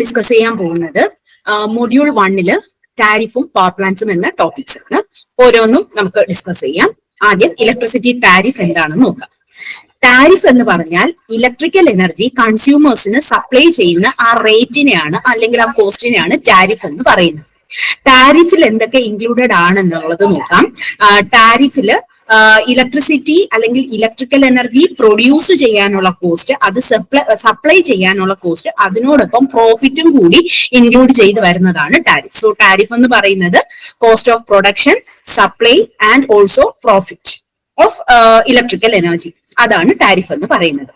Discuss ചെയ്യാൻ പോകുന്നത് module വണ്ണിൽ ടാരിഫും പവർ പ്ലാന്റ്സും എന്ന ടോപ്പിക്സ് ആണ്. ഓരോന്നും നമുക്ക് ഡിസ്കസ് ചെയ്യാം. ആദ്യം ഇലക്ട്രിസിറ്റി ടാരിഫ് എന്താണെന്ന് നോക്കാം. ടാരിഫ് എന്ന് പറഞ്ഞാൽ ഇലക്ട്രിക്കൽ എനർജി കൺസ്യൂമേഴ്സിന് സപ്ലൈ ചെയ്യുന്ന ആ റേറ്റിനെയാണ് അല്ലെങ്കിൽ ആ കോസ്റ്റിനെയാണ് ടാരിഫ് എന്ന് പറയുന്നത്. ടാരിഫിൽ എന്തൊക്കെ ഇൻക്ലൂഡഡ് ആണെന്നുള്ളത് നോക്കാം. ടാരിഫിൽ ഇലക്ട്രിസിറ്റി അല്ലെങ്കിൽ ഇലക്ട്രിക്കൽ എനർജി പ്രൊഡ്യൂസ് ചെയ്യാനുള്ള കോസ്റ്റ് അത് സപ്ലൈ സപ്ലൈ ചെയ്യാനുള്ള കോസ്റ്റ് അതിനോടൊപ്പം പ്രോഫിറ്റും കൂടി ഇൻക്ലൂഡ് ചെയ്ത് വരുന്നതാണ് ടാരിഫ് സോ ടാരിഫ് എന്ന് പറയുന്നത് cost of production supply and also profit of electrical energy അതാണ് ടാരിഫ് എന്ന് പറയുന്നത്.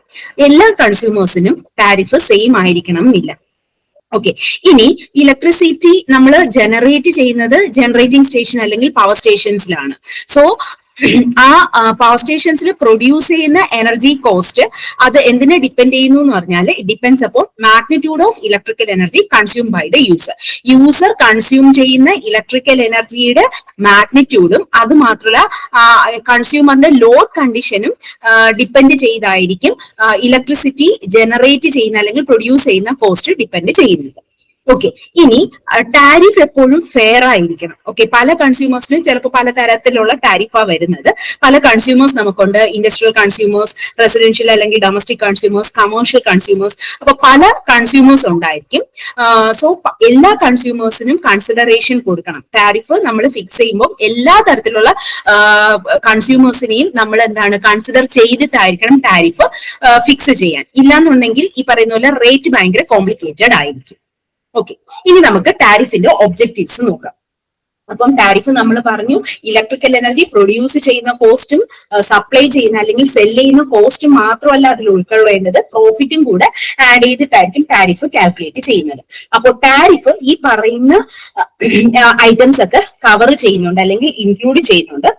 എല്ലാ കൺസ്യൂമേഴ്സിനും ടാരിഫ് സെയിം ആയിരിക്കണം എന്നില്ല. ഓക്കെ ഇനി ഇലക്ട്രിസിറ്റി നമ്മൾ ജനറേറ്റ് ചെയ്യുന്നത് ജനറേറ്റിംഗ് സ്റ്റേഷൻ അല്ലെങ്കിൽ പവർ സ്റ്റേഷൻസിലാണ് സോ ആ പവർ സ്റ്റേഷൻസിൽ പ്രൊഡ്യൂസ് ചെയ്യുന്ന എനർജി കോസ്റ്റ് അത് എന്തിനെ ഡിപ്പെൻഡ് ചെയ്യുന്നു എന്ന് പറഞ്ഞാൽ ഡിപ്പെൻഡ്സ് അപ്പോൾ magnitude of electrical energy consume by the user user consume ചെയ്യുന്ന ഇലക്ട്രിക്കൽ എനർജിയുടെ മാഗ്നിറ്റ്യൂഡും അത് മാത്രമല്ല കൺസ്യൂമറിന്റെ ലോഡ് കണ്ടീഷനും ഡിപ്പെൻഡ് ചെയ്തായിരിക്കും ഇലക്ട്രിസിറ്റി ജനറേറ്റ് ചെയ്യുന്ന അല്ലെങ്കിൽ പ്രൊഡ്യൂസ് ചെയ്യുന്ന കോസ്റ്റ് ഡിപ്പെൻഡ് ചെയ്യുന്നത്. ഓക്കെ ഇനി ടാരിഫ് എപ്പോഴും ഫെയർ ആയിരിക്കണം. ഓക്കെ പല കൺസ്യൂമേഴ്സിനും ചിലപ്പോൾ പല തരത്തിലുള്ള ടാരിഫാ വരുന്നത്. പല കൺസ്യൂമേഴ്സ് നമുക്കുണ്ട്. ഇൻഡസ്ട്രിയൽ കൺസ്യൂമേഴ്സ് റെസിഡൻഷ്യൽ അല്ലെങ്കിൽ ഡൊമസ്റ്റിക് കൺസ്യൂമേഴ്സ് കമേഴ്ഷ്യൽ കൺസ്യൂമേഴ്സ് അപ്പൊ പല കൺസ്യൂമേഴ്സ് ഉണ്ടായിരിക്കും. സോ എല്ലാ കൺസ്യൂമേഴ്സിനും കൺസിഡറേഷൻ കൊടുക്കണം. ടാരിഫ് നമ്മൾ ഫിക്സ് ചെയ്യുമ്പോൾ എല്ലാ തരത്തിലുള്ള കൺസ്യൂമേഴ്സിനെയും നമ്മൾ എന്താണ് കൺസിഡർ ചെയ്തിട്ടായിരിക്കണം ടാരിഫ് ഫിക്സ് ചെയ്യാൻ. ഇല്ലാന്നുണ്ടെങ്കിൽ ഈ പറയുന്ന പോലെ റേറ്റ് ഭയങ്കര കോംപ്ലിക്കേറ്റഡ് ആയിരിക്കും. ഓക്കെ ഇനി നമുക്ക് ടാരിഫിന്റെ ഒബ്ജക്റ്റീവ്സ് നോക്കാം. അപ്പം ടാരിഫ് നമ്മൾ പറഞ്ഞു ഇലക്ട്രിക്കൽ എനർജി പ്രൊഡ്യൂസ് ചെയ്യുന്ന കോസ്റ്റും സപ്ലൈ ചെയ്യുന്ന അല്ലെങ്കിൽ സെൽ ചെയ്യുന്ന കോസ്റ്റും മാത്രമല്ല അതിൽ ഉൾക്കൊള്ളേണ്ടത് പ്രോഫിറ്റും കൂടെ ആഡ് ചെയ്തിട്ടായിരിക്കും ടാരിഫ് കാൽക്കുലേറ്റ് ചെയ്യുന്നത്. അപ്പോൾ ടാരിഫ് ഈ പറയുന്ന ഐറ്റംസ് ഒക്കെ കവർ ചെയ്യുന്നുണ്ട് അല്ലെങ്കിൽ ഇൻക്ലൂഡ് ചെയ്യുന്നുണ്ട്.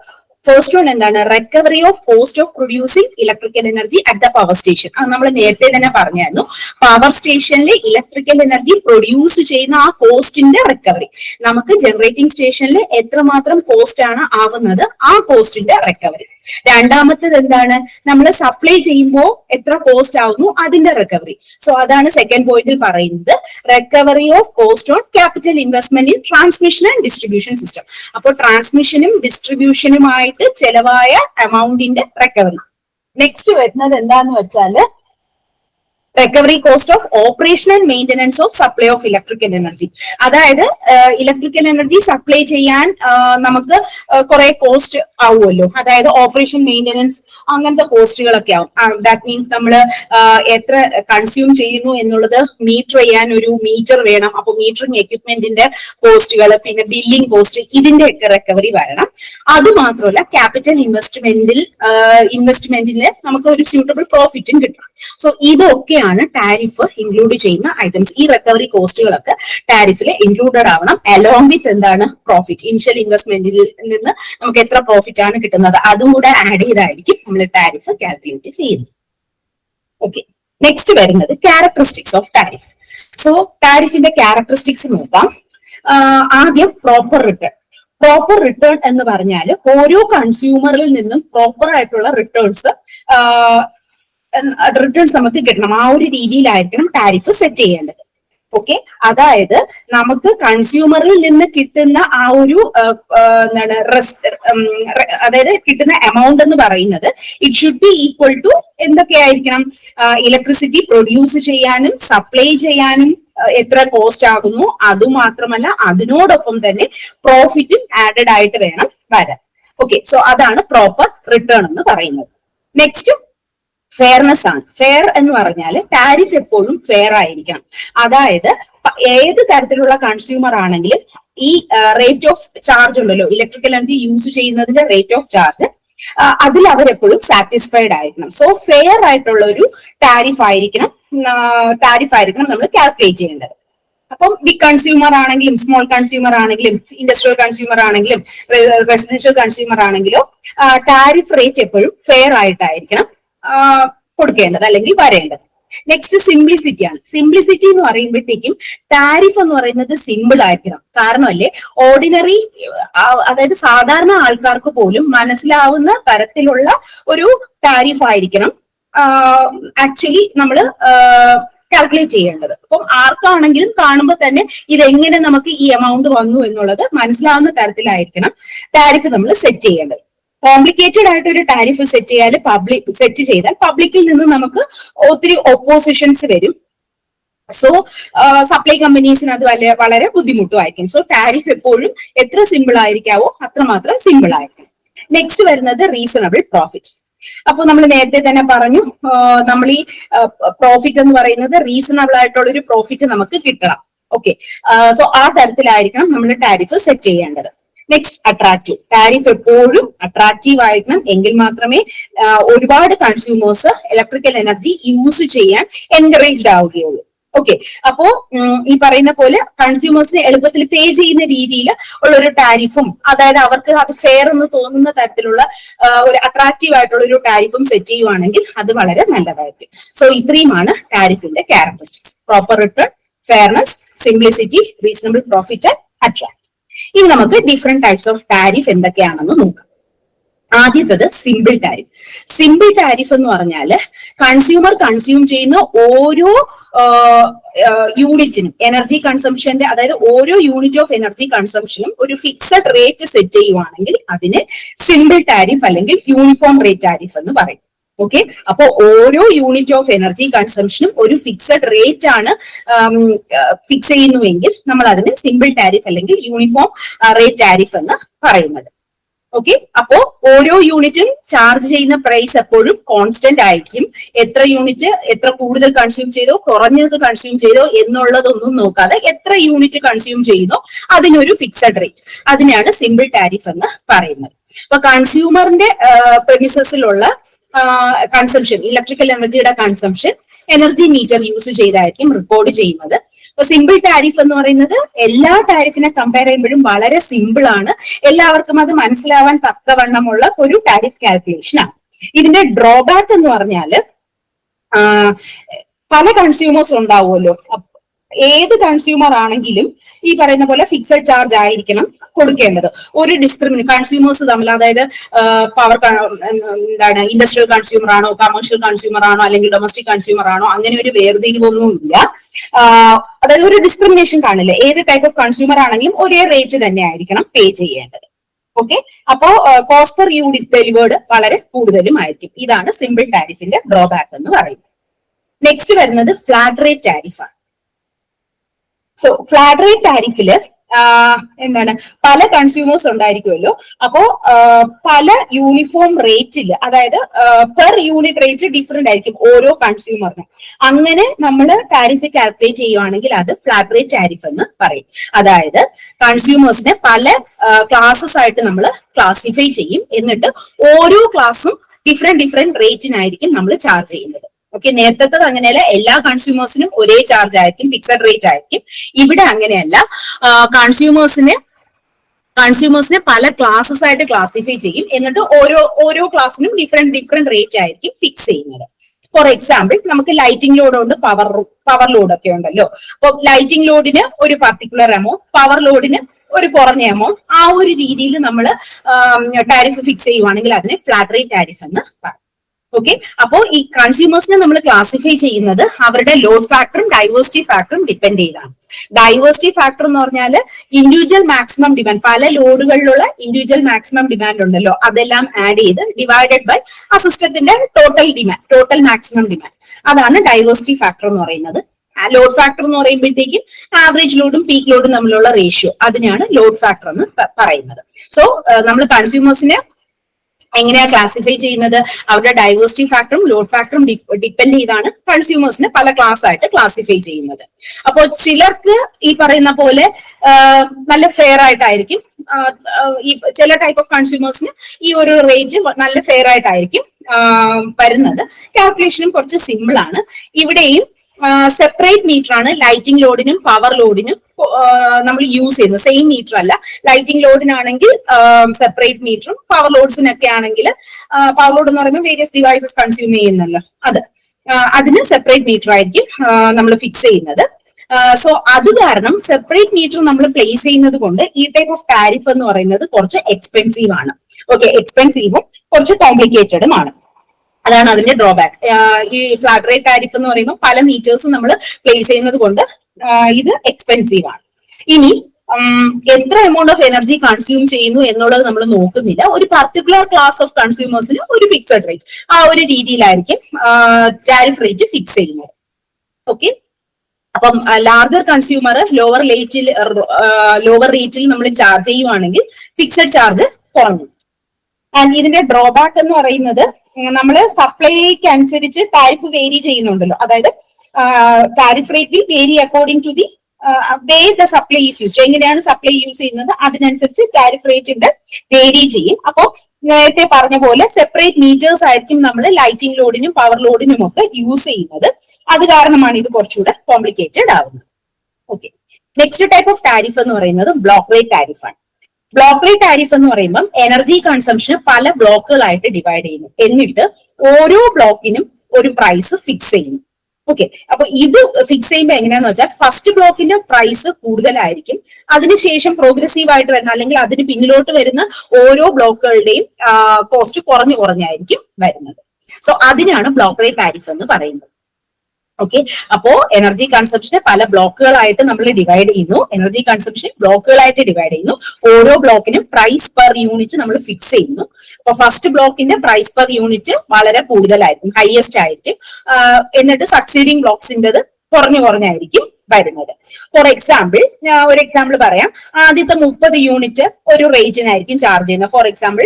ഫസ്റ്റ് വൺ എന്താണ്? Recovery of cost of producing electrical energy at the power station അത് നമ്മൾ നേരത്തെ തന്നെ പറഞ്ഞായിരുന്നു. പവർ സ്റ്റേഷനിൽ ഇലക്ട്രിക്കൽ എനർജി പ്രൊഡ്യൂസ് ചെയ്യുന്ന ആ കോസ്റ്റിന്റെ റിക്കവറി നമുക്ക് ജനറേറ്റിംഗ് സ്റ്റേഷനിൽ എത്രമാത്രം കോസ്റ്റ് ആണ് ആവുന്നത്? ആ കോസ്റ്റിന്റെ റിക്കവറി രണ്ടാമത്തത് എന്താണ്? നമ്മൾ സപ്ലൈ ചെയ്യുമ്പോൾ എത്ര കോസ്റ്റ് ആവുന്നു? അതിന്റെ റിക്കവറി സോ അതാണ് സെക്കൻഡ് പോയിന്റിൽ പറയുന്നത്. Recovery of cost on capital investment in transmission and distribution system അപ്പോൾ ട്രാൻസ്മിഷനും ഡിസ്ട്രിബ്യൂഷനുമായിട്ട് ചെലവായ എമൗണ്ടിന്റെ റിക്കവറി നെക്സ്റ്റ് വരുന്നത് എന്താന്ന് വെച്ചാൽ recovery cost of operation and maintenance of supply of electrical energy അതായത് ഇലക്ട്രിക്കൽ എനർജി സപ്ലൈ ചെയ്യാൻ നമുക്ക് കുറെ കോസ്റ്റ് ആവുമല്ലോ. അതായത് ഓപ്പറേഷൻ മെയിന്റനൻസ് അങ്ങനത്തെ കോസ്റ്റുകളൊക്കെ ആവും. ദാറ്റ് മീൻസ് നമ്മൾ എത്ര കൺസ്യൂം ചെയ്യുന്നു എന്നുള്ളത് മീറ്റർ ചെയ്യാൻ ഒരു മീറ്റർ വേണം. അപ്പൊ മീറ്ററിംഗ് എക്യുപ്മെന്റിന്റെ കോസ്റ്റുകൾ പിന്നെ ബില്ലിംഗ് കോസ്റ്റ് ഇതിന്റെ ഒക്കെ റിക്കവറി വരണം. അത് മാത്രമല്ല ക്യാപിറ്റൽ ഇൻവെസ്റ്റ്മെന്റിൽ ഇൻവെസ്റ്റ്മെന്റിൽ നമുക്ക് ഒരു സ്യൂട്ടബിൾ പ്രോഫിറ്റും കിട്ടണം. സോ ഇതൊക്കെയാണ് ടാരിഫ് ഇൻക്ലൂഡ് ചെയ്യുന്ന ഐറ്റംസ് ഈ റിക്കവറി കോസ്റ്റുകളൊക്കെ ടാരിഫിൽ ഇൻക്ലൂഡഡ് ആവണം. അലോങ് വിത്ത് എന്താണ്? പ്രോഫിറ്റ് ഇനിഷ്യൽ ഇൻവെസ്റ്റ്മെന്റിൽ നിന്ന് നമുക്ക് എത്ര പ്രോഫിറ്റ് ആണ് കിട്ടുന്നത്? അതും കൂടെ ആഡ് ചെയ്തായിരിക്കും നമ്മൾ ടാരിഫ് കാൽക്കുലേറ്റ് ചെയ്യുന്നത്. ഓക്കെ നെക്സ്റ്റ് വരുന്നത് ക്യാരക്ടറിസ്റ്റിക്സ് ഓഫ് ടാരിഫ് സോ ടാരിഫിന്റെ ക്യാരക്ടറിസ്റ്റിക്സ് നോക്കാം. ആദ്യം പ്രോപ്പർ റിട്ടേൺ പ്രോപ്പർ റിട്ടേൺ എന്ന് പറഞ്ഞാൽ ഓരോ കൺസ്യൂമറിൽ നിന്നും പ്രോപ്പർ ആയിട്ടുള്ള റിട്ടേൺസ് റിട്ടേൺസ് നമുക്ക് കിട്ടണം. ആ ഒരു രീതിയിലായിരിക്കണം ടാരിഫ് സെറ്റ് ചെയ്യേണ്ടത്. ഓക്കെ അതായത് നമുക്ക് കൺസ്യൂമറിൽ നിന്ന് കിട്ടുന്ന ആ ഒരു എന്താണ് അതായത് കിട്ടുന്ന എമൗണ്ട് എന്ന് പറയുന്നത് it should be equal to എന്തൊക്കെ ആയിരിക്കണം ഇലക്ട്രിസിറ്റി പ്രൊഡ്യൂസ് ചെയ്യാനും സപ്ലൈ ചെയ്യാനും എത്ര കോസ്റ്റ് ആകുന്നു? അതുമാത്രമല്ല അതിനോടൊപ്പം തന്നെ പ്രോഫിറ്റും ആഡഡ് ആയിട്ട് വേണം വരാൻ. ഓക്കെ സോ അതാണ് പ്രോപ്പർ റിട്ടേൺ എന്ന് പറയുന്നത്. നെക്സ്റ്റ് ഫെയർനെസ് ആണ്. ഫെയർ എന്ന് പറഞ്ഞാൽ ടാരിഫ് എപ്പോഴും ഫെയർ ആയിരിക്കണം. അതായത് ഏത് തരത്തിലുള്ള കൺസ്യൂമർ ആണെങ്കിലും ഈ റേറ്റ് ഓഫ് ചാർജ് ഉണ്ടല്ലോ ഇലക്ട്രിക്കൽ എനർജി യൂസ് ചെയ്യുന്നതിന്റെ റേറ്റ് ഓഫ് ചാർജ് അതിൽ അവരെപ്പോഴും സാറ്റിസ്ഫൈഡ് ആയിരിക്കണം. സോ ഫെയർ ആയിട്ടുള്ള ഒരു ടാരിഫ് ആയിരിക്കണം ടാരിഫ് ആയിരിക്കണം നമ്മൾ കാൽക്കുലേറ്റ് ചെയ്യേണ്ടത്. അപ്പം ബിഗ് കൺസ്യൂമർ ആണെങ്കിലും സ്മോൾ കൺസ്യൂമർ ആണെങ്കിലും ഇൻഡസ്ട്രിയൽ കൺസ്യൂമർ ആണെങ്കിലും റെസിഡൻഷ്യൽ കൺസ്യൂമർ ആണെങ്കിലും ടാരിഫ് റേറ്റ് എപ്പോഴും ഫെയർ ആയിട്ടായിരിക്കണം. കൊടുക്കേണ്ടത് അല്ലെങ്കിൽ വരേണ്ടത്. നെക്സ്റ്റ് സിംപ്ലിസിറ്റി ആണ്. സിംപ്ലിസിറ്റി എന്ന് പറയുമ്പോഴത്തേക്കും ടാരിഫ് എന്ന് പറയുന്നത് സിമ്പിൾ ആയിരിക്കണം. കാരണമല്ലേ? ഓർഡിനറി അതായത് സാധാരണ ആൾക്കാർക്ക് പോലും മനസ്സിലാവുന്ന തരത്തിലുള്ള ഒരു ടാരിഫ് ആയിരിക്കണം ആക്ച്വലി നമ്മൾ കാൽക്കുലേറ്റ് ചെയ്യേണ്ടത്. അപ്പം ആർക്കാണെങ്കിലും കാണുമ്പോൾ തന്നെ ഇതെങ്ങനെ നമുക്ക് ഈ എമൗണ്ട് വന്നു എന്നുള്ളത് മനസ്സിലാവുന്ന തരത്തിലായിരിക്കണം ടാരിഫ് നമ്മൾ സെറ്റ് ചെയ്യേണ്ടത്. കോംപ്ലിക്കേറ്റഡ് ആയിട്ട് ഒരു ടാരിഫ് സെറ്റ് ചെയ്യാൻ പബ്ലിക് സെറ്റ് ചെയ്താൽ പബ്ലിക്കിൽ നിന്ന് നമുക്ക് ഒത്തിരി ഒപ്പോസിഷൻസ് വരും. സോ സപ്ലൈ കമ്പനീസിന് അത് വളരെ വളരെ ബുദ്ധിമുട്ടുമായിരിക്കും. സോ ടാരിഫ് എപ്പോഴും എത്ര സിമ്പിൾ ആയിരിക്കാവോ അത്രമാത്രം സിമ്പിൾ ആയിരിക്കും. നെക്സ്റ്റ് വരുന്നത് റീസണബിൾ പ്രോഫിറ്റ് അപ്പൊ നമ്മൾ നേരത്തെ തന്നെ പറഞ്ഞു നമ്മൾ ഈ പ്രോഫിറ്റ് എന്ന് പറയുന്നത് റീസണബിൾ ആയിട്ടുള്ള ഒരു പ്രോഫിറ്റ് നമുക്ക് കിട്ടണം. ഓക്കെ സോ ആ തരത്തിലായിരിക്കണം നമ്മൾ ടാരിഫ് സെറ്റ് ചെയ്യേണ്ടത്. നെക്സ്റ്റ് അട്രാക്റ്റീവ് ടാരിഫ് എപ്പോഴും അട്രാക്റ്റീവ് ആയിരിക്കണം. എങ്കിൽ മാത്രമേ ഒരുപാട് കൺസ്യൂമേഴ്സ് ഇലക്ട്രിക്കൽ എനർജി യൂസ് ചെയ്യാൻ എൻകറേജ്ഡ് ആവുകയുള്ളൂ. ഓക്കെ അപ്പോ ഈ പറയുന്ന പോലെ കൺസ്യൂമേഴ്സിന് എളുപ്പത്തിൽ പേ ചെയ്യുന്ന രീതിയിൽ ഉള്ള ഒരു ടാരിഫും അതായത് അവർക്ക് അത് ഫെയർ എന്ന് തോന്നുന്ന തരത്തിലുള്ള ഒരു അട്രാക്റ്റീവ് ആയിട്ടുള്ള ഒരു ടാരിഫും സെറ്റ് ചെയ്യുവാണെങ്കിൽ അത് വളരെ നല്ലതായിരിക്കും. സോ ഇത്രയുമാണ് ടാരിഫിന്റെ characteristics proper return fairness simplicity reasonable profit and ഇനി നമുക്ക് ഡിഫറെന്റ് ടൈപ്സ് ഓഫ് ടാരിഫ് എന്തൊക്കെയാണെന്ന് നോക്കാം. ആദ്യത്തത് സിമ്പിൾ ടാരിഫ് സിമ്പിൾ ടാരിഫ് എന്ന് പറഞ്ഞാൽ കൺസ്യൂമർ കൺസ്യൂം ചെയ്യുന്ന ഓരോ യൂണിറ്റിനും എനർജി കൺസംഷന്റെ അതായത് ഓരോ യൂണിറ്റ് ഓഫ് എനർജി കൺസംഷനും ഒരു ഫിക്സഡ് റേറ്റ് സെറ്റ് ചെയ്യുവാണെങ്കിൽ അതിന് സിമ്പിൾ ടാരിഫ് അല്ലെങ്കിൽ യൂണിഫോം റേറ്റ് ടാരിഫ് എന്ന് പറയും. ഓക്കെ അപ്പോ ഓരോ യൂണിറ്റ് ഓഫ് എനർജി കൺസംഷനും ഒരു ഫിക്സഡ് റേറ്റ് ആണ് ഫിക്സ് ചെയ്യുന്നുവെങ്കിൽ നമ്മൾ അതിന് സിമ്പിൾ ടാരിഫ് അല്ലെങ്കിൽ യൂണിഫോം റേറ്റ് ടാരിഫ് എന്ന് പറയുന്നത്. ഓക്കെ അപ്പോ ഓരോ യൂണിറ്റും ചാർജ് ചെയ്യുന്ന പ്രൈസ് എപ്പോഴും കോൺസ്റ്റന്റ് ആയിരിക്കും. എത്ര യൂണിറ്റ് എത്ര കൂടുതൽ കൺസ്യൂം ചെയ്തോ കുറഞ്ഞത് കൺസ്യൂം ചെയ്തോ എന്നുള്ളതൊന്നും നോക്കാതെ എത്ര യൂണിറ്റ് കൺസ്യൂം ചെയ്യുന്നോ അതിനൊരു ഫിക്സഡ് റേറ്റ് അതിനെയാണ് സിമ്പിൾ ടാരിഫ് എന്ന് പറയുന്നത്. അപ്പൊ കൺസ്യൂമറിന്റെ പ്രെമിസസിലുള്ള കൺസംഷൻ ഇലക്ട്രിക്കൽ എനർജിയുടെ കൺസംഷൻ എനർജി മീറ്റർ യൂസ് ചെയ്തായിരിക്കും റെക്കോർഡ് ചെയ്യുന്നത്. അപ്പൊ സിമ്പിൾ ടാരിഫ് എന്ന് പറയുന്നത് എല്ലാ ടാരിഫിനെ കമ്പയർ ചെയ്യുമ്പോഴും വളരെ സിമ്പിൾ ആണ്. എല്ലാവർക്കും അത് മനസ്സിലാവാൻ തക്കവണ്ണമുള്ള ഒരു ടാരിഫ് കാൽക്കുലേഷൻ ആണ്. ഇതിന്റെ ഡ്രോബാക്ക് എന്ന് പറഞ്ഞാൽ പല കൺസ്യൂമേഴ്സ് ഉണ്ടാവുമല്ലോ. ഏത് കൺസ്യൂമർ ആണെങ്കിലും ഈ പറയുന്ന പോലെ ഫിക്സഡ് ചാർജ് ആയിരിക്കണം കൊടുക്കേണ്ടത്. ഒരു ഡിസ്ക്രിമിനേ കൺസ്യൂമേഴ്സ് തമ്മിൽ അതായത് പവർ എന്താണ് ഇൻഡസ്ട്രിയൽ കൺസ്യൂമർ ആണോ കമേഴ്ഷ്യൽ കൺസ്യൂമർ ആണോ അല്ലെങ്കിൽ ഡൊമസ്റ്റിക് കൺസ്യൂമർ ആണോ അങ്ങനെ ഒരു വേർതിരിവൊന്നും ഇല്ല അതായത് ഒരു ഡിസ്ക്രിമിനേഷൻ കാണില്ല. ഏത് ടൈപ്പ് ഓഫ് കൺസ്യൂമർ ആണെങ്കിലും ഒരേ റേറ്റ് തന്നെ ആയിരിക്കണം പേ ചെയ്യേണ്ടത്. ഓക്കെ അപ്പോ കോസ്റ്റ് പെർ യൂണിറ്റ് ഡെലിവേർഡ് വളരെ കൂടുതലും ആയിരിക്കും ഇതാണ് സിമ്പിൾ ടാരിഫിന്റെ ഡ്രോബാക്ക് എന്ന് പറയുന്നത്. നെക്സ്റ്റ് വരുന്നത് ഫ്ലാറ്റ് റേറ്റ് ടാരിഫാണ് സോ ഫ്ലാറ്റ് റേറ്റ് ടാരിഫിൽ എന്താണ് പല കൺസ്യൂമേഴ്സ് ഉണ്ടായിരിക്കുമല്ലോ. അപ്പോ പല യൂണിഫോം റേറ്റിൽ അതായത് പെർ യൂണിറ്റ് റേറ്റ് ഡിഫറെന്റ് ആയിരിക്കും ഓരോ കൺസ്യൂമറിനും അങ്ങനെ നമ്മൾ ടാരിഫ് കാൽക്കുലേറ്റ് ചെയ്യുവാണെങ്കിൽ അത് ഫ്ലാറ്റ് റേറ്റ് ടാരിഫ് എന്ന് പറയും. അതായത് കൺസ്യൂമേഴ്സിനെ പല ക്ലാസസ് ആയിട്ട് നമ്മൾ ക്ലാസിഫൈ ചെയ്യും. എന്നിട്ട് ഓരോ ക്ലാസ്സും ഡിഫറെന്റ് ഡിഫറെന്റ് റേറ്റിനായിരിക്കും നമ്മൾ ചാർജ് ചെയ്യുന്നത്. ഓക്കെ നേരത്തെ അങ്ങനെയല്ല. എല്ലാ കൺസ്യൂമേഴ്സിനും ഒരേ ചാർജ് ആയിരിക്കും ഫിക്സഡ് റേറ്റ് ആയിരിക്കും. ഇവിടെ അങ്ങനെയല്ല. കൺസ്യൂമേഴ്സിന് കൺസ്യൂമേഴ്സിനെ പല ക്ലാസ്സസ് ആയിട്ട് ക്ലാസിഫൈ ചെയ്യും. എന്നിട്ട് ഓരോ ഓരോ ക്ലാസ്സിനും ഡിഫറെന്റ് ഡിഫറെന്റ് റേറ്റ് ആയിരിക്കും ഫിക്സ് ചെയ്യുന്നത്. ഫോർ എക്സാമ്പിൾ നമുക്ക് ലൈറ്റിംഗ് ലോഡ് ഉണ്ട് പവർ പവർ ലോഡ് ഒക്കെ ഉണ്ടല്ലോ. അപ്പൊ ലൈറ്റിംഗ് ലോഡിന് ഒരു പർട്ടിക്കുലർ എമൗണ്ട് പവർ ലോഡിന് ഒരു കുറഞ്ഞ എമൗണ്ട് ആ ഒരു രീതിയിൽ നമ്മൾ ടാരിഫ് ഫിക്സ് ചെയ്യുവാണെങ്കിൽ അതിനെ ഫ്ലാറ്റ് റേറ്റ് ടാരിഫ് എന്ന് പറയും. ഓക്കെ അപ്പോ ഈ കൺസ്യൂമേഴ്സിനെ നമ്മൾ ക്ലാസിഫൈ ചെയ്യുന്നത് അവരുടെ ലോഡ് ഫാക്ടറും ഡൈവേഴ്സിറ്റി ഫാക്ടറും ഡിപ്പെൻഡ് ചെയ്താണ്. ഡൈവേഴ്സിറ്റി ഫാക്ടർ എന്ന് പറഞ്ഞാൽ ഇൻഡിവിജ്വൽ മാക്സിമം ഡിമാൻഡ് പല ലോഡുകളിലുള്ള ഇൻഡിവിജ്വൽ മാക്സിമം ഡിമാൻഡ് ഉണ്ടല്ലോ. അതെല്ലാം ആഡ് ചെയ്ത് ഡിവൈഡഡ് ബൈ ആ സിസ്റ്റത്തിന്റെ total demand total maximum demand അതാണ് ഡൈവേഴ്സിറ്റി ഫാക്ടർ എന്ന് പറയുന്നത്. ലോഡ് ഫാക്ടർ എന്ന് പറയുമ്പോഴത്തേക്കും ആവറേജ് ലോഡും പീക്ക് ലോഡും തമ്മിലുള്ള റേഷ്യോ അതിനാണ് ലോഡ് ഫാക്ടർ എന്ന് പറയുന്നത്. സോ നമ്മൾ കൺസ്യൂമേഴ്സിനെ എങ്ങനെയാ ക്ലാസിഫൈ ചെയ്യുന്നത്? അവരുടെ ഡൈവേഴ്സിറ്റി ഫാക്ടറും ലോഡ് ഫാക്ടറും ഡിപ്പെൻഡ് ചെയ്താണ് കൺസ്യൂമേഴ്സിനെ പല ക്ലാസ് ആയിട്ട് ക്ലാസിഫൈ ചെയ്യുന്നത്. അപ്പോൾ ചിലർക്ക് ഈ പറയുന്ന പോലെ നല്ല ഫെയർ ആയിട്ടായിരിക്കും ഈ ചില ടൈപ്പ് ഓഫ് കൺസ്യൂമേഴ്സിന് ഈ ഒരു റേറ്റ് നല്ല ഫെയർ ആയിട്ടായിരിക്കും വരുന്നത്. കാൽക്കുലേഷനും കുറച്ച് സിമ്പിൾ ആണ്. ഇവിടെയും സെപ്പറേറ്റ് മീറ്റർ ആണ് ലൈറ്റിംഗ് ലോഡിനും പവർ ലോഡിനും നമ്മൾ യൂസ് ചെയ്യുന്നത്. സെയിം മീറ്റർ അല്ല. ലൈറ്റിംഗ് ലോഡിനാണെങ്കിൽ സെപ്പറേറ്റ് മീറ്ററും പവർ ലോഡ്സിനൊക്കെ ആണെങ്കിൽ പവർ ലോഡ് എന്ന് പറയുമ്പോൾ വേരിയസ് ഡിവൈസസ് കൺസ്യൂം ചെയ്യുന്നല്ലോ. അത്. അതിന് സെപ്പറേറ്റ് മീറ്റർ ആയിരിക്കും നമ്മൾ ഫിക്സ് ചെയ്യുന്നത്. സോ അത് കാരണം സെപ്പറേറ്റ് മീറ്റർ നമ്മൾ പ്ലേസ് ചെയ്യുന്നത് കൊണ്ട് ഈ ടൈപ്പ് ഓഫ് ടാരിഫ് എന്ന് പറയുന്നത് കുറച്ച് എക്സ്പെൻസീവ് ആണ്. ഓക്കെ എക്സ്പെൻസീവും കുറച്ച് കോംപ്ലിക്കേറ്റഡും ആണ്. അതാണ് അതിന്റെ ഡ്രോബാക്ക് ഈ ഫ്ലാറ്റ് റേറ്റ് ടാരിഫ് എന്ന് പറയുമ്പോൾ പല മീറ്റേഴ്സും നമ്മൾ പ്ലേസ് ചെയ്യുന്നത് കൊണ്ട് ഇത് എക്സ്പെൻസീവ് ആണ്. ഇനി എത്ര എമൗണ്ട് ഓഫ് എനർജി കൺസ്യൂം ചെയ്യുന്നു എന്നുള്ളത് നമ്മൾ നോക്കുന്നില്ല. ഒരു പർട്ടിക്കുലർ ക്ലാസ് ഓഫ് കൺസ്യൂമേഴ്സിന് ഒരു ഫിക്സഡ് റേറ്റ് ആ ഒരു രീതിയിലായിരിക്കും ടാരിഫ് റേറ്റ് ഫിക്സ് ചെയ്യുന്നത്. ഓക്കെ അപ്പം ലാർജർ കൺസ്യൂമർ ലോവർ റേറ്റിൽ ലോവർ റേറ്റിൽ നമ്മൾ ചാർജ് ചെയ്യുവാണെങ്കിൽ ഫിക്സഡ് ചാർജ് കുറഞ്ഞു. ആൻഡ് ഇതിന്റെ ഡ്രോബാക്ക് എന്ന് പറയുന്നത് നമ്മൾ സപ്ലൈക്ക് അനുസരിച്ച് ടാരിഫ് വേരി ചെയ്യുന്നുണ്ടല്ലോ. അതായത് tariff rate vary according to the way the supply is use എങ്ങനെയാണ് സപ്ലൈ യൂസ് ചെയ്യുന്നത്? അതിനനുസരിച്ച് ടാരിഫ് റേറ്റിന്റെ വേരി ചെയ്യും. അപ്പോൾ നേരത്തെ പറഞ്ഞ പോലെ സെപ്പറേറ്റ് മീറ്റേഴ്സ് ആയിരിക്കും നമ്മൾ ലൈറ്റിംഗ് ലോഡിനും പവർ ലോഡിനും ഒക്കെ യൂസ് ചെയ്യുന്നത്. അത് കാരണമാണ് ഇത് കുറച്ചുകൂടെ കോംപ്ലിക്കേറ്റഡ് ആവുന്നത്. Okay next type of tariff എന്ന് പറയുന്നത് ബ്ലോക്ക് റേറ്റ് ടാരിഫ് ആണ്. ബ്ലോക്ക് റേറ്റ് ടാരിഫ് എന്ന് പറയുമ്പോൾ എനർജി കൺസംഷന് പല ബ്ലോക്കുകളായിട്ട് ഡിവൈഡ് ചെയ്യുന്നു. എന്നിട്ട് ഓരോ ബ്ലോക്കിനും ഒരു പ്രൈസ് ഫിക്സ് ചെയ്യുന്നു. ഓക്കെ അപ്പൊ ഇത് ഫിക്സ് ചെയ്യുമ്പോൾ എങ്ങനെയാന്ന് വെച്ചാൽ ഫസ്റ്റ് ബ്ലോക്കിന്റെ പ്രൈസ് കൂടുതലായിരിക്കും. അതിനുശേഷം പ്രോഗ്രസീവ് ആയിട്ട് വരുന്ന അല്ലെങ്കിൽ അതിന് പിന്നിലോട്ട് വരുന്ന ഓരോ ബ്ലോക്കുകളുടെയും കോസ്റ്റ് കുറഞ്ഞു കുറഞ്ഞായിരിക്കും വരുന്നത്. സോ അതിനാണ് ബ്ലോക്ക് റേറ്റ് ടാരിഫ് എന്ന് പറയുന്നത്. ഓക്കെ അപ്പോ എനർജി കൺസപ്ഷനെ പല ബ്ലോക്കുകളായിട്ട് നമ്മൾ ഡിവൈഡ് ചെയ്യുന്നു. എനർജി കൺസപ്ഷൻ ബ്ലോക്കുകളായിട്ട് ഡിവൈഡ് ചെയ്യുന്നു. ഓരോ ബ്ലോക്കിനും പ്രൈസ് പെർ യൂണിറ്റ് നമ്മൾ ഫിക്സ് ചെയ്യുന്നു. അപ്പൊ ഫസ്റ്റ് ബ്ലോക്കിന്റെ പ്രൈസ് പെർ യൂണിറ്റ് വളരെ കൂടുതലായിരിക്കും ഹയസ്റ്റ് ആയിരിക്കും. എന്നിട്ട് സക്സീഡിങ് ബ്ലോക്സിന്റെത് കുറഞ്ഞു കുറഞ്ഞായിരിക്കും വരുന്നത്. ഫോർ എക്സാമ്പിൾ ഞാൻ ഒരു എക്സാമ്പിൾ പറയാം. ആദ്യത്തെ മുപ്പത് യൂണിറ്റ് ഒരു റേറ്റിനായിരിക്കും ചാർജ് ചെയ്യുന്നത്. ഫോർ എക്സാമ്പിൾ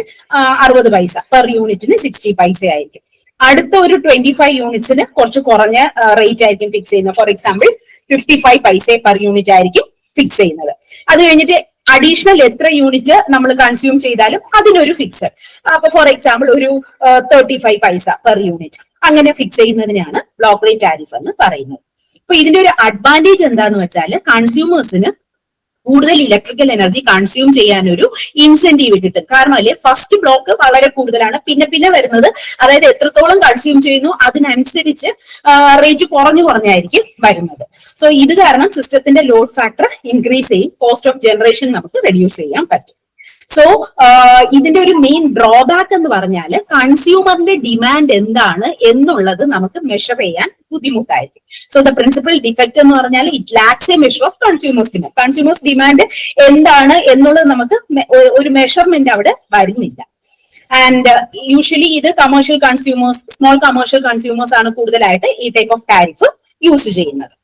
അറുപത് പൈസ പെർ യൂണിറ്റിന് സിക്സ്റ്റി പൈസ ആയിരിക്കും അടുത്ത ഒരു ട്വന്റി ഫൈവ് യൂണിറ്റ്സിന് കുറച്ച് കുറഞ്ഞ റേറ്റ് ആയിരിക്കും ഫിക്സ് ചെയ്യുന്നത്. For example fifty five paisa per unit ആയിരിക്കും ഫിക്സ് ചെയ്യുന്നത്. അത് കഴിഞ്ഞിട്ട് അഡീഷണൽ എത്ര യൂണിറ്റ് നമ്മൾ കൺസ്യൂം ചെയ്താലും അതിനൊരു ഫിക്സഡ് അപ്പൊ ഫോർ എക്സാമ്പിൾ ഒരു thirty five paisa per unit അങ്ങനെ ഫിക്സ് ചെയ്യുന്നതിനാണ് ബ്ലോക്ക് റേറ്റ് ടാരിഫ് എന്ന് പറയുന്നത്. അപ്പൊ ഇതിന്റെ ഒരു അഡ്വാന്റേജ് എന്താന്ന് വെച്ചാൽ കൺസ്യൂമേഴ്സിന് കൂടുതൽ ഇലക്ട്രിക്കൽ എനർജി കൺസ്യൂം ചെയ്യാൻ ഒരു ഇൻസെന്റീവ് കിട്ടും. കാരണം അല്ലേ ഫസ്റ്റ് ബ്ലോക്ക് വളരെ കൂടുതലാണ്. പിന്നെ പിന്നെ വരുന്നത് അതായത് എത്രത്തോളം കൺസ്യൂം ചെയ്യുന്നു അതിനനുസരിച്ച് റേറ്റ് കുറഞ്ഞു കുറഞ്ഞായിരിക്കും വരുന്നത്. സോ ഇത് കാരണം സിസ്റ്റത്തിന്റെ ലോഡ് ഫാക്ടർ ഇൻക്രീസ് ചെയ്യും. കോസ്റ്റ് ഓഫ് ജനറേഷൻ നമുക്ക് റെഡ്യൂസ് ചെയ്യാൻ പറ്റും. സോ ഇതിന്റെ ഒരു മെയിൻ ഡ്രോബാക്ക് എന്ന് പറഞ്ഞാൽ കൺസ്യൂമറിന്റെ ഡിമാൻഡ് എന്താണ് എന്നുള്ളത് നമുക്ക് മെഷർ ചെയ്യാൻ ബുദ്ധിമുട്ടായിരിക്കും. സോ ദ പ്രിൻസിപ്പൽ ഡിഫക്റ്റ് എന്ന് പറഞ്ഞാൽ it lacks a measure of consumers demand consumers demand എന്താണ് എന്നുള്ളത് നമുക്ക് ഒരു മെഷർമെന്റ് അവിടെ വരുന്നില്ല. ആൻഡ് യൂഷ്വലി ഇത് commercial consumers small commercial consumers ആണ് കൂടുതലായിട്ട് ഈ ടൈപ്പ് ഓഫ് ടാരിഫ് യൂസ് ചെയ്യുന്നത്.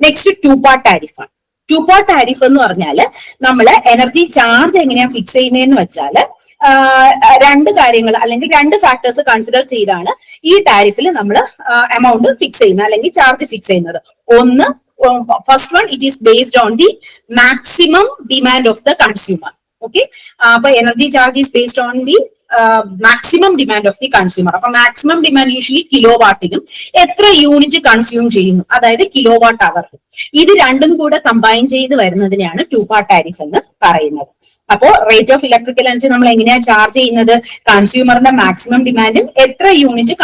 നെക്സ്റ്റ് ടു പാർട്ട് ടാരിഫ് ആണ്. ടു പോർട്ട് ടാരിഫ് എന്ന് പറഞ്ഞാൽ നമ്മൾ എനർജി ചാർജ് എങ്ങനെയാ ഫിക്സ് ചെയ്യുന്നതെന്ന് വെച്ചാൽ രണ്ട് കാര്യങ്ങൾ അല്ലെങ്കിൽ രണ്ട് ഫാക്ടേഴ്സ് കൺസിഡർ ചെയ്താണ് ഈ ടാരിഫിൽ നമ്മൾ എമൗണ്ട് ഫിക്സ് ചെയ്യുന്നത് അല്ലെങ്കിൽ ചാർജ് ഫിക്സ് ചെയ്യുന്നത്. ഒന്ന് first one it is based on the maximum demand of the consumer okay അപ്പൊ energy charge is based on the maximum demand of the consumer അപ്പൊ മാക്സിമം ഡിമാൻഡ് യൂഷ്വലി കിലോ വാട്ടിലും എത്ര unit consume ചെയ്യുന്നു? അതായത് kilo watt hour ഇത് രണ്ടും കൂടെ combine ചെയ്ത് വരുന്നതിനെയാണ് ടു പാർട്ട് ടാരിഫ് എന്ന് പറയുന്നത്. അപ്പോ റേറ്റ് ഓഫ് ഇലക്ട്രിക്കൽ എനർജി നമ്മൾ എങ്ങനെയാണ് ചാർജ് ചെയ്യുന്നത്? കൺസ്യൂമറിന്റെ മാക്സിമം ഡിമാൻഡും എത്ര യൂണിറ്റ്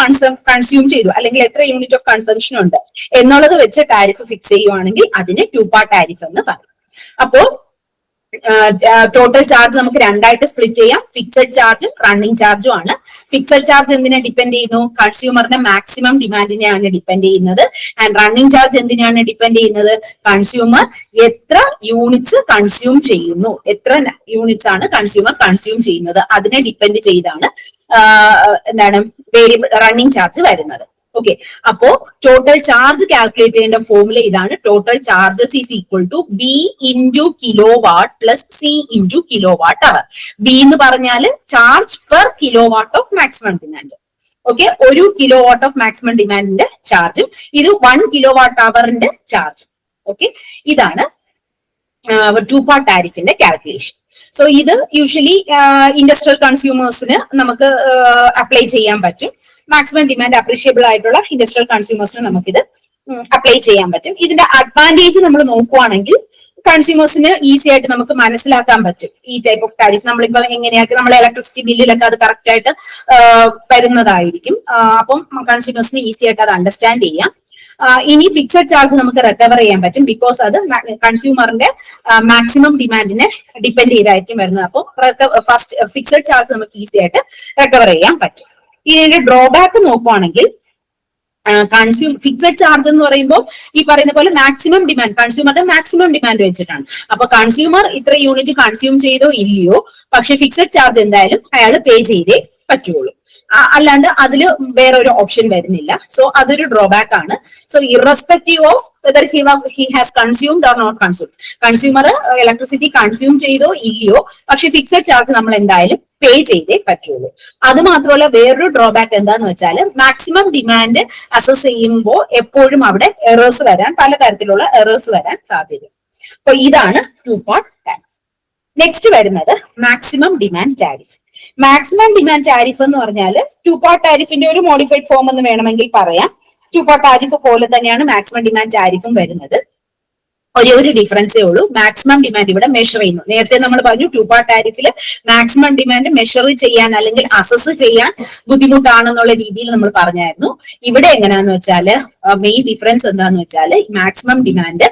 കൺസ്യൂം ചെയ്തു? അല്ലെങ്കിൽ എത്ര യൂണിറ്റ് ഓഫ് കൺസംഷൻ ഉണ്ട്? എന്നുള്ളത് വെച്ച് ടാരിഫ് ഫിക്സ് ചെയ്യുവാണെങ്കിൽ അതിന് ടു പാർട്ട് ടാരിഫ് എന്ന് പറയും. അപ്പോ ടോട്ടൽ ചാർജ് നമുക്ക് രണ്ടായിട്ട് സ്പ്ലിറ്റ് ചെയ്യാം. ഫിക്സഡ് ചാർജും റണ്ണിങ് ചാർജും ആണ്. ഫിക്സഡ് ചാർജ് എന്തിനെ ഡിപെൻഡ് ചെയ്യുന്നു? കൺസ്യൂമറിന്റെ മാക്സിമം ഡിമാൻഡിനെയാണ് ഡിപെൻഡ് ചെയ്യുന്നത്. ആൻഡ് റണ്ണിങ് ചാർജ് എന്തിനാണ് ഡിപെൻഡ് ചെയ്യുന്നത്? കൺസ്യൂമർ എത്ര യൂണിറ്റ്സ് കൺസ്യൂം ചെയ്യുന്നു? എത്ര യൂണിറ്റ്സ് ആണ് കൺസ്യൂമർ കൺസ്യൂം ചെയ്യുന്നത്? അതിനെ ഡിപെൻഡ് ചെയ്താണ് എന്താണ് വേരിയബിൾ റണ്ണിങ് ചാർജ് വരുന്നത്. ഓക്കെ അപ്പോ ടോട്ടൽ ചാർജ് കാൽക്കുലേറ്റ് ചെയ്യേണ്ട ഫോർമുല ഇതാണ്. Total charges is equal to B into kilowatt plus C into kilowatt hour B എന്ന് പറഞ്ഞാൽ charge per kilowatt of maximum demand okay ഒരു കിലോ വാട്ട് ഓഫ് മാക്സിമം ഡിമാൻഡിന്റെ ചാർജും ഇത് വൺ കിലോ വാട്ട് അവറിന്റെ ചാർജും ഓക്കെ ഇതാണ് ടു പാർട്ട് ടാരിഫിന്റെ കാൽക്കുലേഷൻ സോ ഇത് യൂഷ്വലി ഇൻഡസ്ട്രിയൽ കൺസ്യൂമേഴ്സിന് നമുക്ക് അപ്ലൈ ചെയ്യാൻ പറ്റും. മാക്സിമം ഡിമാൻഡ് അപ്രീഷിയബിൾ ആയിട്ടുള്ള ഇൻഡസ്ട്രിയൽ കൺസ്യൂമേഴ്സിന് നമുക്കിത് അപ്ലൈ ചെയ്യാൻ പറ്റും. ഇതിന്റെ അഡ്വാന്റേജ് നമ്മൾ നോക്കുവാണെങ്കിൽ കൺസ്യൂമേഴ്സിന് ഈസി ആയിട്ട് നമുക്ക് മനസ്സിലാക്കാൻ പറ്റും. ഈ ടൈപ്പ് ഓഫ് ടാരിഫ് നമ്മളിപ്പോ എങ്ങനെയാക്കി നമ്മൾ ഇലക്ട്രിസിറ്റി ബില്ലിലൊക്കെ അത് കറക്റ്റ് ആയിട്ട് വരുന്നതായിരിക്കും. അപ്പം കൺസ്യൂമേഴ്സിന് ഈസി ആയിട്ട് അത് അണ്ടർസ്റ്റാൻഡ് ചെയ്യാം. ഇനി ഫിക്സഡ് ചാർജ് നമുക്ക് റിക്കവർ ചെയ്യാൻ പറ്റും ബിക്കോസ് അത് കൺസ്യൂമറിന്റെ മാക്സിമം ഡിമാൻഡിനെ ഡിപെൻഡ് ചെയ്തായിരിക്കും വരുന്നത്. അപ്പോൾ ഫസ്റ്റ് ഫിക്സഡ് ചാർജ് നമുക്ക് ഈസി ആയിട്ട് റിക്കവർ ചെയ്യാൻ പറ്റും. ഇതിന്റെ ഡ്രോബാക്ക് നോക്കുവാണെങ്കിൽ കൺസ്യൂം ഫിക്സഡ് ചാർജ് എന്ന് പറയുമ്പോൾ ഈ പറയുന്ന പോലെ മാക്സിമം ഡിമാൻഡ് കൺസ്യൂമറുടെ മാക്സിമം ഡിമാൻഡ് വെച്ചിട്ടാണ്. അപ്പൊ കൺസ്യൂമർ ഇത്ര യൂണിറ്റ് കൺസ്യൂം ചെയ്തോ ഇല്ലയോ പക്ഷെ ഫിക്സഡ് ചാർജ് എന്തായാലും അയാൾ പേ ചെയ്തേ പറ്റുള്ളൂ. അല്ലാണ്ട് അതിൽ വേറെ ഒരു ഓപ്ഷൻ വരുന്നില്ല. സോ അതൊരു ഡ്രോബാക്ക് ആണ്. So irrespective of whether he he has consumed or not consume consumer electricity consume ചെയ്തോ ഇല്ലയോ പക്ഷെ ഫിക്സഡ് ചാർജ് നമ്മൾ എന്തായാലും പേ ചെയ്തേ പറ്റുള്ളൂ. അത് മാത്രമല്ല വേറൊരു ഡ്രോബാക്ക് എന്താന്ന് വെച്ചാൽ മാക്സിമം ഡിമാൻഡ് അസസ് ചെയ്യുമ്പോൾ എപ്പോഴും അവിടെ എറേഴ്സ് വരാൻ പലതരത്തിലുള്ള എറേഴ്സ് വരാൻ സാധ്യത അപ്പൊ ഇതാണ് ടു പാർട്ട് ടാരിഫ് നെക്സ്റ്റ് വരുന്നത് maximum demand tariff maximum demand tariff എന്ന് പറഞ്ഞാൽ ടു പാർട്ട് ടാരിഫിന്റെ ഒരു മോഡിഫൈഡ് ഫോം എന്ന് വേണമെങ്കിൽ പറയാം. ടു പാർട്ട് ടാരിഫ് പോലെ തന്നെയാണ് മാക്സിമം ഡിമാൻഡ് ടാരിഫും വരുന്നത്. ഒരേ ഒരു ഡിഫറൻസേ ഉള്ളൂ. മാക്സിമം ഡിമാൻഡ് ഇവിടെ മെഷർ ചെയ്യുന്നു. നേരത്തെ നമ്മൾ പറഞ്ഞു ടു പാർട്ട് ടാരിഫിൽ മാക്സിമം ഡിമാൻഡ് മെഷർ ചെയ്യാൻ അല്ലെങ്കിൽ അസസ് ചെയ്യാൻ ബുദ്ധിമുട്ടാണെന്നുള്ള രീതിയിൽ നമ്മൾ പറഞ്ഞായിരുന്നു. ഇവിടെ എങ്ങനെയാന്ന് വെച്ചാൽ മെയിൻ ഡിഫറൻസ് എന്താന്ന് വെച്ചാൽ maximum demand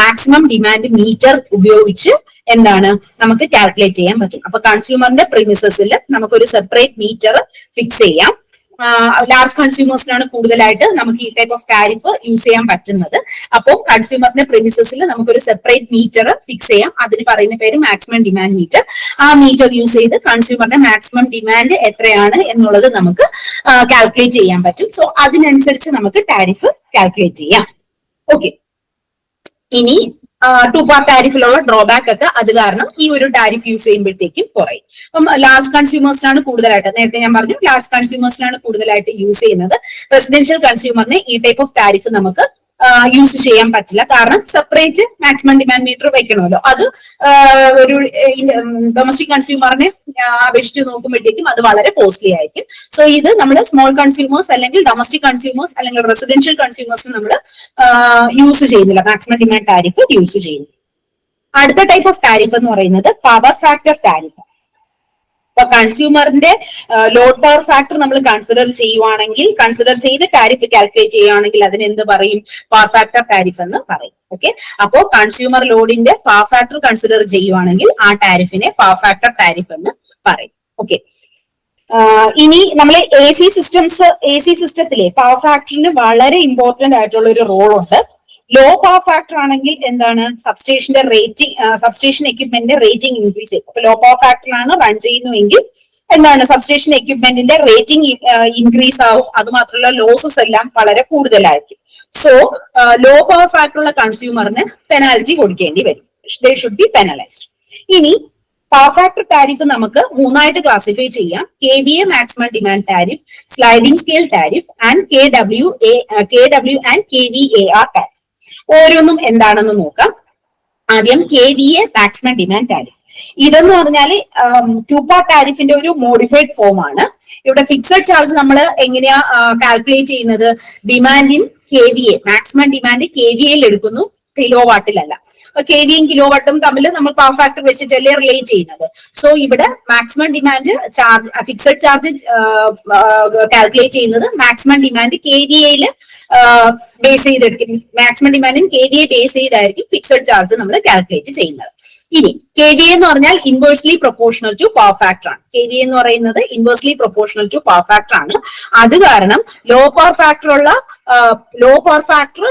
maximum demand meter ഉപയോഗിച്ച് എന്താണ് നമുക്ക് കാൽക്കുലേറ്റ് ചെയ്യാൻ പറ്റും. അപ്പൊ കൺസ്യൂമറിന്റെ പ്രിമിസസിൽ നമുക്കൊരു സെപ്പറേറ്റ് മീറ്റർ ഫിക്സ് ചെയ്യാം. ലാർജ് കൺസ്യൂമേഴ്സിനാണ് കൂടുതലായിട്ട് നമുക്ക് ഈ ടൈപ്പ് ഓഫ് ടാരിഫ് യൂസ് ചെയ്യാൻ പറ്റുന്നത്. അപ്പോൾ കൺസ്യൂമറിന്റെ പ്രിമിസസിൽ നമുക്കൊരു സെപ്പറേറ്റ് മീറ്റർ ഫിക്സ് ചെയ്യാം. അതിന് പറയുന്ന പേര് മാക്സിമം ഡിമാൻഡ് മീറ്റർ ആ മീറ്റർ യൂസ് ചെയ്ത് കൺസ്യൂമറിന്റെ മാക്സിമം ഡിമാൻഡ് എത്രയാണ് എന്നുള്ളത് നമുക്ക് കാൽക്കുലേറ്റ് ചെയ്യാൻ പറ്റും. സോ അതിനനുസരിച്ച് നമുക്ക് ടാരിഫ് കാൽക്കുലേറ്റ് ചെയ്യാം. ഓക്കെ ഇനി ടു പാർട്ട് ടാരിഫിലുള്ള ഡ്രോബാക്ക് ഒക്കെ അത് കാരണം ഈ ഒരു ടാരിഫ് യൂസ് ചെയ്യുമ്പോഴത്തേക്കും കുറയും. അപ്പം ലാർജ് കൺസ്യൂമേഴ്സിനാണ് കൂടുതലായിട്ട് നേരത്തെ ഞാൻ പറഞ്ഞു ലാർജ് കൺസ്യൂമേഴ്സിനാണ് കൂടുതലായിട്ട് യൂസ് ചെയ്യുന്നത്. റെസിഡൻഷ്യൽ കൺസ്യൂമറിന് ഈ ടൈപ്പ് ഓഫ് ടാരിഫ് നമുക്ക് യൂസ് ചെയ്യാൻ പറ്റില്ല. കാരണം സെപ്പറേറ്റ് മാക്സിമം ഡിമാൻഡ് മീറ്റർ വെക്കണമല്ലോ. അത് ഒരു ഡൊമസ്റ്റിക് കൺസ്യൂമറിനെ അപേക്ഷിച്ച് നോക്കുമ്പോഴത്തേക്കും അത് വളരെ കോസ്റ്റ്ലി ആയിരിക്കും. സോ ഇത് നമ്മൾ സ്മോൾ കൺസ്യൂമേഴ്സ് അല്ലെങ്കിൽ ഡൊമസ്റ്റിക് കൺസ്യൂമേഴ്സ് അല്ലെങ്കിൽ റെസിഡൻഷ്യൽ കൺസ്യൂമേഴ്സ് നമ്മൾ യൂസ് ചെയ്യുന്നില്ല. മാക്സിമം ഡിമാൻഡ് ടാരിഫ് യൂസ് ചെയ്യുന്നു അടുത്ത ടൈപ്പ് ഓഫ് ടാരിഫ് എന്ന് പറയുന്നത് പവർ ഫാക്ടർ ടാരിഫ് അപ്പൊ കൺസ്യൂമറിന്റെ ലോഡ് പവർ ഫാക്ടർ നമ്മൾ കൺസിഡർ ചെയ്യുവാണെങ്കിൽ കൺസിഡർ ചെയ്ത് ടാരിഫ് കാൽക്കുലേറ്റ് ചെയ്യുവാണെങ്കിൽ അതിന് എന്ത് പറയും? പവർ ഫാക്ടർ ടാരിഫ് എന്ന് പറയും. ഓക്കെ അപ്പോ കൺസ്യൂമർ ലോഡിന്റെ പവർ ഫാക്ടർ കൺസിഡർ ചെയ്യുവാണെങ്കിൽ ആ ടാരിഫിനെ പവർ ഫാക്ടർ ടാരിഫ് എന്ന് പറയും. ഓക്കെ ഇനി നമ്മൾ A C systems A C സിസ്റ്റത്തിലെ പവർ ഫാക്ടറിന് വളരെ ഇമ്പോർട്ടന്റ് ആയിട്ടുള്ള ഒരു റോൾ ഉണ്ട്. ലോ പവർ ഫാക്ടർ ആണെങ്കിൽ എന്താണ്? സബ്സ്റ്റേഷന്റെ റേറ്റിംഗ് സബ്സ്റ്റേഷൻ എക്യുപ്മെന്റിന്റെ റേറ്റിംഗ് ഇൻക്രീസ് ചെയ്യും. അപ്പൊ ലോ പവർ ഫാക്ടറിലാണ് റൺ ചെയ്യുന്നുവെങ്കിൽ എന്താണ്? സബ്സ്റ്റേഷൻ എക്യുപ്മെന്റിന്റെ റേറ്റിംഗ് ഇൻക്രീസ് ആവും. അത് മാത്രമല്ല ലോസസ് എല്ലാം വളരെ കൂടുതലായിരിക്കും. സോ ലോ പവർ ഫാക്ടർ ഉള്ള കൺസ്യൂമറിന് പെനാൽറ്റി കൊടുക്കേണ്ടി വരും. ദേ ഷുഡ് ബി പെനലൈസ്ഡ് ഇനി പവർ ഫാക്ടർ ടാരിഫ് നമുക്ക് മൂന്നായിട്ട് ക്ലാസിഫൈ ചെയ്യാം. K B A maximum demand tariff sliding scale tariff and K W A K W and K V A R tariff ഓരോന്നും എന്താണെന്ന് നോക്കാം. ആദ്യം K V A maximum demand tariff ഇതെന്ന് പറഞ്ഞാൽ to part ടാരിഫിന്റെ ഒരു മോഡിഫൈഡ് ഫോം ആണ്. ഇവിടെ fixed charge നമ്മൾ എങ്ങനെയാ കാൽക്കുലേറ്റ് ചെയ്യുന്നത്? Demand in K V A maximum demand K V എയിൽ എടുക്കുന്നു കിലോ വാട്ടിലല്ല കെ വിയും കിലോ വാട്ടും തമ്മിൽ നമ്മൾ പവർ ഫാക്ടർ വെച്ചിട്ടല്ലേ റിലേറ്റ് ചെയ്യുന്നത്. സോ ഇവിടെ maximum demand charge fixed charge calculate ചെയ്യുന്നത് മാക്സിമം ഡിമാൻഡ് കെ വി എയിൽ ബേസ് ചെയ്തെടുക്കും. മാക്സിമം ഡിമാൻഡും കെ വി എ ബേസ് ചെയ്തായിരിക്കും ഫിക്സഡ് ചാർജ് നമ്മൾ കാൽക്കുലേറ്റ് ചെയ്യുന്നത്. ഇനി കെ വി എന്ന് പറഞ്ഞാൽ inversely proportional to power factor ആണ്. കെ വി എന്ന് പറയുന്നത് inversely proportional to power factor ആണ്. അത് കാരണം ലോ പവർ ഫാക്ടർ ഉള്ള ലോ പവർ ഫാക്ടർ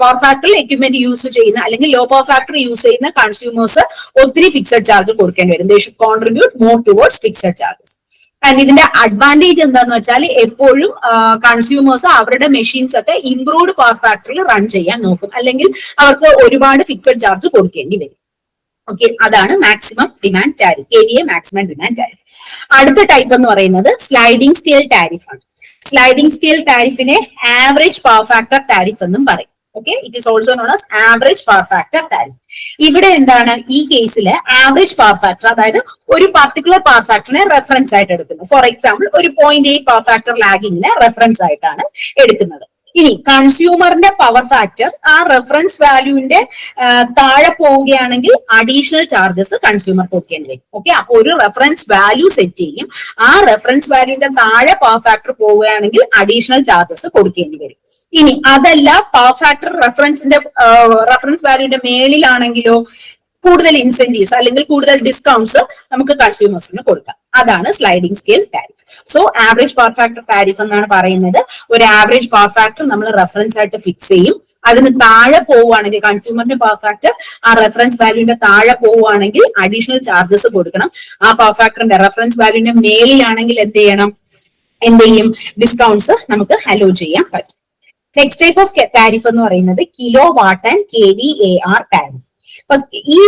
പവർ ഫാക്ടറിൽ എക്യുപ്മെന്റ് യൂസ് ചെയ്യുന്ന അല്ലെങ്കിൽ ലോ പവർ ഫാക്ടർ യൂസ് ചെയ്യുന്ന കൺസ്യൂമേഴ്സ് ഒത്തിരി ഫിക്സഡ് ചാർജ് കൊടുക്കേണ്ടി വരും. They should contribute more towards fixed charges and ഇതിന്റെ അഡ്വാന്റേജ് എന്താന്ന് വെച്ചാൽ എപ്പോഴും കൺസ്യൂമേഴ്സ് അവരുടെ മെഷീൻസ് ഒക്കെ ഇംപ്രൂവ്ഡ് പവർ ഫാക്ടറിൽ റൺ ചെയ്യാൻ നോക്കും. അല്ലെങ്കിൽ അവർക്ക് ഒരുപാട് ഫിക്സഡ് ചാർജ് കൊടുക്കേണ്ടി വരും. ഓക്കെ അതാണ് maximum demand tariff K V A maximum demand tariff അടുത്ത ടൈപ്പ് എന്ന് പറയുന്നത് സ്ലൈഡിംഗ് സ്കെയിൽ ടാരിഫ് ആണ്. സ്ലൈഡിംഗ് സ്കെയിൽ ടാരിഫിനെ ആവറേജ് പവർ ഫാക്ടർ ടാരിഫ് എന്നും പറയും. Okay it is also known as average power factor tariff ഇവിടെ എന്താണ്? ഈ കേസിൽ ആവറേജ് പവർ ഫാക്ടർ അതായത് ഒരു പർട്ടിക്കുലർ പവർ ഫാക്ടറിനെ റെഫറൻസ് ആയിട്ട് എടുക്കുന്നു. ഫോർ എക്സാമ്പിൾ ഒരു പോയിന്റ് എയ്റ്റ് പവർ ഫാക്ടർ ലാഗിങ്ങിനെ റെഫറൻസ് ആയിട്ടാണ് എടുക്കുന്നത്. ഇനി കൺസ്യൂമറിന്റെ പവർ ഫാക്ടർ ആ റെഫറൻസ് വാല്യൂവിന്റെ താഴെ പോവുകയാണെങ്കിൽ അഡീഷണൽ ചാർജസ് കൺസ്യൂമർ കൊടുക്കേണ്ടി വരും ഓക്കെ അപ്പൊ ഒരു റെഫറൻസ് വാല്യൂ സെറ്റ് ചെയ്യും. ആ റെഫറൻസ് വാല്യൂവിന്റെ താഴെ പവർ ഫാക്ടർ പോവുകയാണെങ്കിൽ അഡീഷണൽ ചാർജസ് കൊടുക്കേണ്ടി വരും ഇനി അതല്ല പവർ ഫാക്ടർ റെഫറൻസിന്റെ റെഫറൻസ് വാല്യൂവിന്റെ മേളിലാണെങ്കിലോ കൂടുതൽ ഇൻസെന്റീവ്സ് അല്ലെങ്കിൽ കൂടുതൽ ഡിസ്കൗണ്ട്സ് നമുക്ക് കൺസ്യൂമേഴ്സിന് കൊടുക്കാം. അതാണ് sliding scale tariff so average power factor tariff എന്നാണ് പറയുന്നത്. ഒരു ആവറേജ് പവർ ഫാക്ടർ നമ്മൾ റെഫറൻസ് ആയിട്ട് ഫിക്സ് ചെയ്യും. അതിന് താഴെ പോവുകയാണെങ്കിൽ കൺസ്യൂമറിന്റെ പവർ ഫാക്ടർ ആ റെഫറൻസ് വാല്യൂന്റെ താഴെ പോവുകയാണെങ്കിൽ അഡീഷണൽ ചാർജസ് കൊടുക്കണം. ആ പവർ ഫാക്ടറിന്റെ റെഫറൻസ് വാല്യൂന്റെ മേലിലാണെങ്കിൽ എന്ത് ചെയ്യണം? എന്ത് ചെയ്യും? ഡിസ്കൗണ്ട്സ് നമുക്ക് അലോ ചെയ്യാൻ പറ്റും. നെക്സ്റ്റ് ടൈപ്പ് ഓഫ് ടാരിഫ് എന്ന് പറയുന്നത് kilowatt and K V A R tariff അപ്പൊ ഈ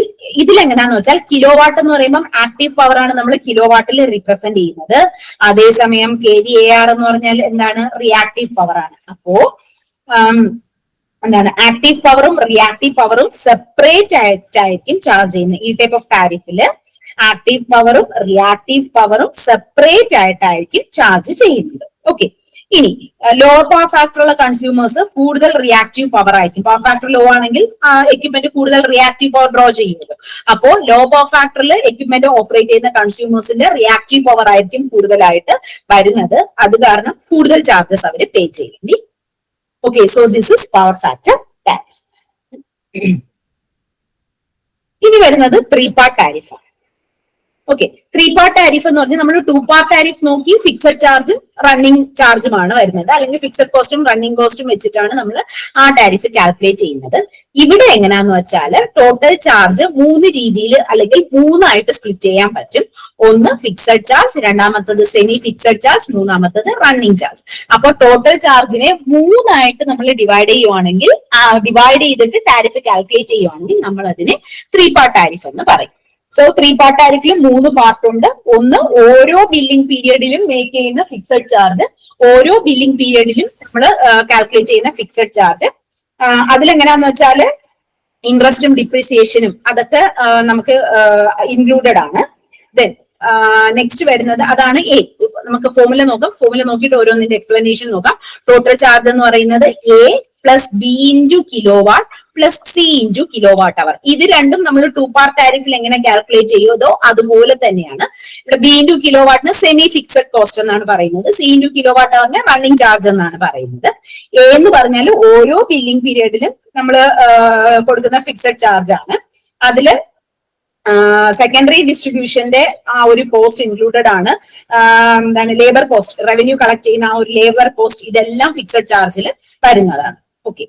ഇതിലെങ്ങനെയാന്ന് വെച്ചാൽ കിലോ വാട്ട് എന്ന് പറയുമ്പോൾ ആക്ടീവ് പവർ ആണ് നമ്മൾ കിലോ വാട്ടിൽ റിപ്രസെന്റ് ചെയ്യുന്നത്. അതേസമയം കെ വി എ ആർ എന്ന് പറഞ്ഞാൽ എന്താണ്? റിയാക്റ്റീവ് പവർ ആണ്. അപ്പോ എന്താണ്? ആക്റ്റീവ് പവറും റിയാക്റ്റീവ് പവറും സെപ്പറേറ്റ് ആയിട്ടായിരിക്കും ചാർജ് ചെയ്യുന്നത്. ഈ ടൈപ്പ് ഓഫ് ടാരിഫിൽ ആക്ടീവ് പവറും റിയാക്റ്റീവ് പവറും സെപ്പറേറ്റ് ആയിട്ടായിരിക്കും ചാർജ് ചെയ്യുന്നത്. ഓക്കെ ഇനി ലോവർ പവർ ഫാക്ടർ ഉള്ള കൺസ്യൂമേഴ്സ് കൂടുതൽ റിയാക്റ്റീവ് പവർ ആയിരിക്കും. പവർ ഫാക്ടർ ലോ ആണെങ്കിൽ ആ എക്യുപ്മെന്റ് കൂടുതൽ റിയാക്റ്റീവ് പവർ ഡ്രോ ചെയ്യുന്നത്. അപ്പോൾ ലോ പവർ ഫാക്ടറിൽ എക്യുപ്മെന്റ് ഓപ്പറേറ്റ് ചെയ്യുന്ന കൺസ്യൂമേഴ്സിന്റെ റിയാക്റ്റീവ് പവർ ആയിരിക്കും കൂടുതലായിട്ട് വരുന്നത്. അത് കാരണം കൂടുതൽ ചാർജസ് അവർ പേ ചെയ്യേണ്ടി okay so this is power factor tariff ഇനി വരുന്നത് ത്രീ പാർട്ട് ടാരിഫാണ് ഓക്കെ ത്രീ പാർട്ട് ടാരിഫ് എന്ന് പറഞ്ഞാൽ നമ്മൾ ടു പാർട്ട് ടാരിഫ് നോക്കി ഫിക്സഡ് ചാർജും റണ്ണിങ് ചാർജുമാണ് വരുന്നത്. അല്ലെങ്കിൽ ഫിക്സഡ് കോസ്റ്റും റണ്ണിങ് കോസ്റ്റും വെച്ചിട്ടാണ് നമ്മൾ ആ ടാരിഫ് കാൽക്കുലേറ്റ് ചെയ്യുന്നത്. ഇവിടെ എങ്ങനെയാന്ന് വെച്ചാൽ ടോട്ടൽ ചാർജ് മൂന്ന് രീതിയിൽ അല്ലെങ്കിൽ മൂന്നായിട്ട് സ്പ്ലിറ്റ് ചെയ്യാൻ പറ്റും. ഒന്ന് ഫിക്സഡ് ചാർജ് രണ്ടാമത്തത് സെമി ഫിക്സഡ് ചാർജ് മൂന്നാമത്തത് റണ്ണിങ് ചാർജ് അപ്പോൾ ടോട്ടൽ ചാർജിനെ മൂന്നായിട്ട് നമ്മൾ ഡിവൈഡ് ചെയ്യുവാണെങ്കിൽ ഡിവൈഡ് ചെയ്തിട്ട് ടാരിഫ് കാൽക്കുലേറ്റ് ചെയ്യുവാണെങ്കിൽ നമ്മൾ അതിനെ ത്രീ പാർട്ട് ടാരിഫ് എന്ന് പറയും. സോ ത്രീ പാർട്ട് ടാരിഫിൽ മൂന്ന് പാർട്ട് ഉണ്ട്. ഒന്ന് ഓരോ ബില്ലിംഗ് പീരിയഡിലും മേക്ക് ചെയ്യുന്ന ഫിക്സഡ് ചാർജ് ഓരോ ബില്ലിംഗ് പീരിയഡിലും നമ്മൾ കാൽക്കുലേറ്റ് ചെയ്യുന്ന ഫിക്സഡ് ചാർജ് അതിലെങ്ങനെയാന്ന് വെച്ചാൽ ഇൻട്രസ്റ്റും ഡിപ്രീസിയേഷനും അതൊക്കെ നമുക്ക് ഇൻക്ലൂഡഡ് ആണ്. ദെൻ നെക്സ്റ്റ് വരുന്നത് അതാണ് എ നമുക്ക് ഫോമുല നോക്കാം. ഫോമുല നോക്കിയിട്ട് ഓരോന്നിന്റെ എക്സ്പ്ലനേഷൻ നോക്കാം. ടോട്ടൽ ചാർജ് എന്ന് പറയുന്നത് A plus B into kilowatt plus C into kilowatt hour ഇത് രണ്ടും നമ്മൾ ടു പാർട്ട് ടാരിഫിൽ എങ്ങനെ കാൽക്കുലേറ്റ് ചെയ്യുമോ അതുപോലെ തന്നെയാണ്. ഇവിടെ ബി ഇന്റു കിലോ വാട്ടിന് സെമി ഫിക്സഡ് കോസ്റ്റ് എന്നാണ് പറയുന്നത്. സി ഇന്റു കിലോ വാട്ട് അവറിന് റണ്ണിങ് ചാർജ് എന്നാണ് പറയുന്നത്. എ എന്ന് പറഞ്ഞാൽ ഓരോ ബില്ലിംഗ് പീരീഡിലും നമ്മൾ കൊടുക്കുന്ന ഫിക്സഡ് ചാർജ് ആണ്. അതിൽ സെക്കൻഡറി ഡിസ്ട്രിബ്യൂഷന്റെ ആ ഒരു കോസ്റ്റ് ഇൻക്ലൂഡഡ് ആണ്. എന്താണ് ലേബർ കോസ്റ്റ് റവന്യൂ കളക്ട് ചെയ്യുന്ന ആ ഒരു ലേബർ കോസ്റ്റ് ഇതെല്ലാം ഫിക്സഡ് ചാർജിൽ വരുന്നതാണ്. ഓക്കെ